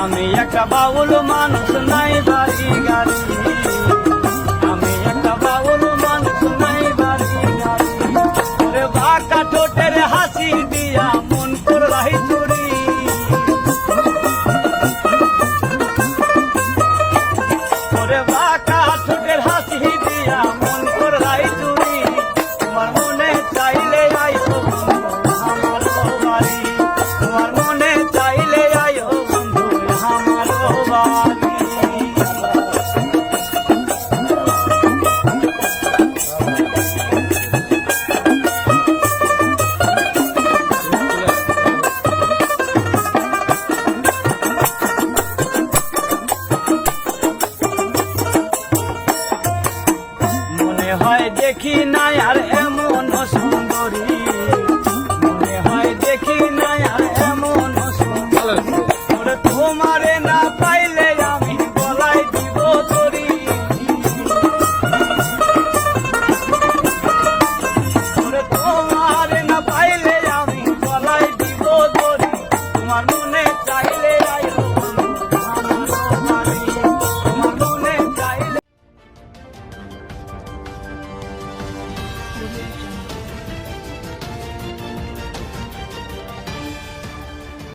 একটা বাউল মানুষ নাই বাড়ি গাড়ি। আমি একটা বাউল মানুষ নাই বাড়ি গাড়ি। বাঁকা ঠোঁটের হাসি দিয়া মন করলাই বাঁকা হয় দেখি নাই আর এমন সুন্দরী। মনে হয় দেখি নাই আর এমন সুন্দরী। তোমারে না পা 我也。